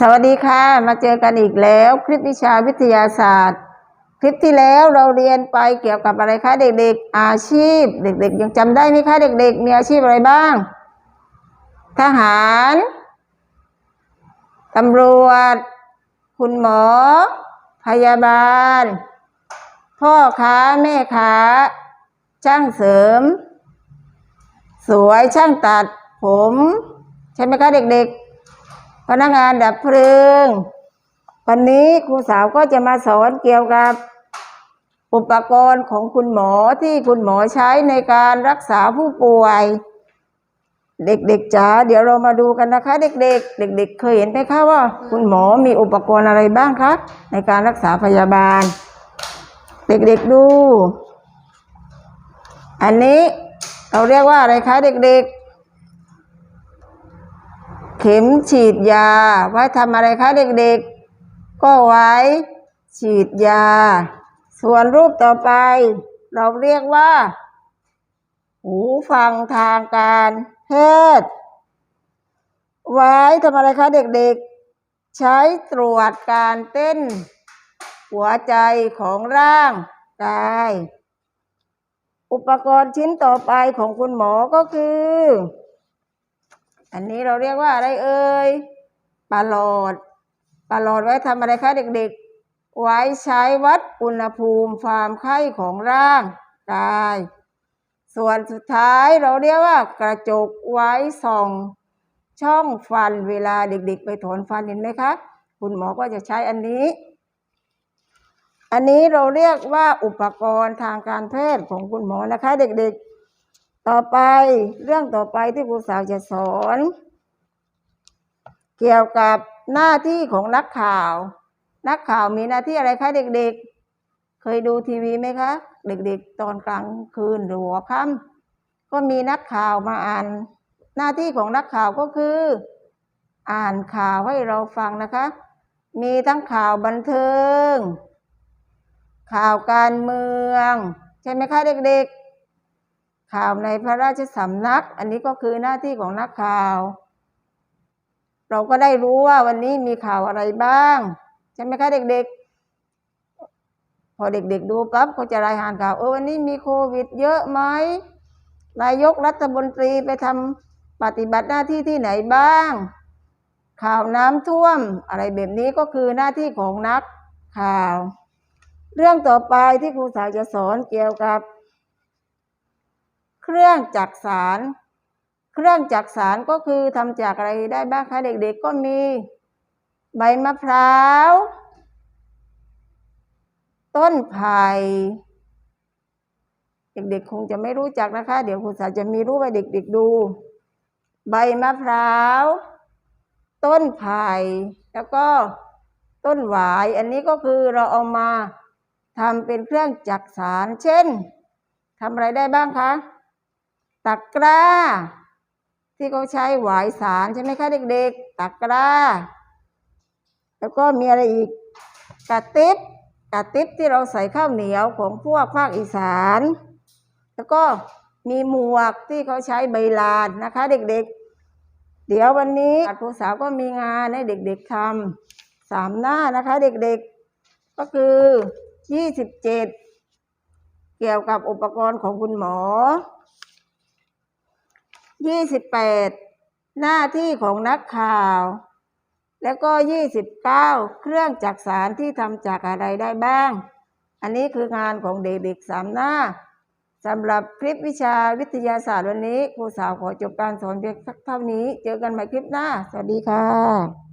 สวัสดีค่ะ มาเจอกันอีกแล้ว คลิปวิชาวิทยาศาสตร์ คลิปที่แล้วเราเรียนไปเกี่ยวกับอะไรคะเด็กๆ อาชีพ เด็กๆ ยังจำได้ไหมคะเด็ก ๆ มีอาชีพอะไรบ้าง ทหารตำรวจ คุณหมอ พยาบาล พ่อค้าแม่ค้าช่างเสริม สวยช่างตัดผม ใช่ไหมคะเด็กๆ พนักงานดับเพลิง วันนี้ครูสาวก็จะมาสอนเกี่ยวกับ อุปกรณ์ของคุณหมอที่คุณหมอใช้ในการรักษาผู้ป่วย เด็กๆจ๋าเดี๋ยวเรามาดูกันนะคะ เด็กๆ เด็ก ๆ เคยเห็นไหมคะว่า คุณหมอมีอุปกรณ์อะไรบ้างคะในการรักษาพยาบาล เด็กๆดู อันนี้เราเรียกว่าอะไรคะเด็กๆ เข็มฉีดยา ไว้ทำอะไรคะเด็กๆ ก็ไว้ฉีดยา ส่วนรูปต่อไป เราเรียกว่า หูฟังทางการแพทย์ไว้ทำอะไรคะเด็กๆ ใช้ตรวจการเต้น หัวใจของร่างกาย อุปกรณ์ชิ้นต่อไปของคุณหมอก็คือ อันนี้เราเรียกว่าอะไรเอ่ยปลาหลอดปลาหลอดไว้ทำอะไรคะเด็กๆ ไว้ใช้วัดอุณหภูมิความไข้ของร่างกาย ส่วนสุดท้ายเราเรียกว่ากระจกไว้ส่อง ช่องฟันเวลาเด็ก ๆ ไปถอนฟันเห็นไหมคะ คุณหมอก็จะใช้อันนี้ อันนี้เราเรียกว่าอุปกรณ์ทางการแพทย์ของคุณหมอนะคะ เด็กๆ ต่อไปเรื่องต่อไปที่ครูสาวจะสอน เกี่ยวกับหน้าที่ของนักข่าว นักข่าวมีหน้าที่อะไรคะเด็กๆ เคยดูทีวีไหมคะ เด็กๆ ตอนกลางคืนหรือหัวค่ำก็มีนักข่าวมาอ่าน หน้าที่ของนักข่าวก็คือ อ่านข่าวให้เราฟังนะคะ มีทั้งข่าวบันเทิง ข่าวการเมือง ใช่ไหมคะเด็กๆ ข่าวในพระราชสำนัก อันนี้ก็คือหน้าที่ของนักข่าว เราก็ได้รู้ว่าวันนี้มีข่าวอะไรบ้าง ใช่ไหมคะเด็กๆ พอเด็กๆดูปั๊บเขาจะรายงานข่าวเออวันนี้มีโควิด เยอะไหมนายกรัฐมนตรีไปทำปฏิบัติหน้าที่ที่ไหนบ้าง ข่าวน้ำท่วมอะไรแบบนี้ก็คือหน้าที่ของนักข่าว เรื่องต่อไปที่ครูสาวจะสอนเกี่ยวกับ เครื่องจักสาร เครื่องจักสารก็คือทำจากอะไรได้บ้างคะเด็กๆก็มี ใบมะพร้าว ต้นไผ่เด็กๆคงจะไม่รู้จักนะคะ เดี๋ยวครูสาจะมีรูปให้เด็กๆดู ใบมะพร้าว ต้นไผ่แล้วก็ต้นหวาย อันนี้ก็คือเราเอามาทำเป็นเครื่องจักสาร เช่นทำอะไรได้บ้างคะ ตะกร้า ที่เขาใช้หวายสารใช่ไหมคะเด็กๆตะกร้า แล้วก็มีอะไรอีกกระติบกระติบที่เราใส่ข้าวเหนียวของพวกภาคอีสาน แล้วก็มีหมวกที่เขาใช้ใบลานนะคะ เด็กๆ เดี๋ยววันนี้ครูสาวก็มีงานให้เด็กๆทำสามหน้านะคะเด็กๆ ก็คือยี่สิบเจ็ดเกี่ยวกับอุปกรณ์ของคุณหมอ ยี่สิบแปดหน้าที่ของนักข่าว แล้วก็ยี่สิบเก้าเครื่องจักสารที่ทำจากอะไรได้บ้าง อันนี้คืองานของเด็กๆสามหน้าสำหรับคลิปวิชาวิทยาศาสตร์วันนี้ครูสาวขอจบการสอนเพียงเท่านี้ เจอกันใหม่คลิปหน้า สวัสดีค่ะ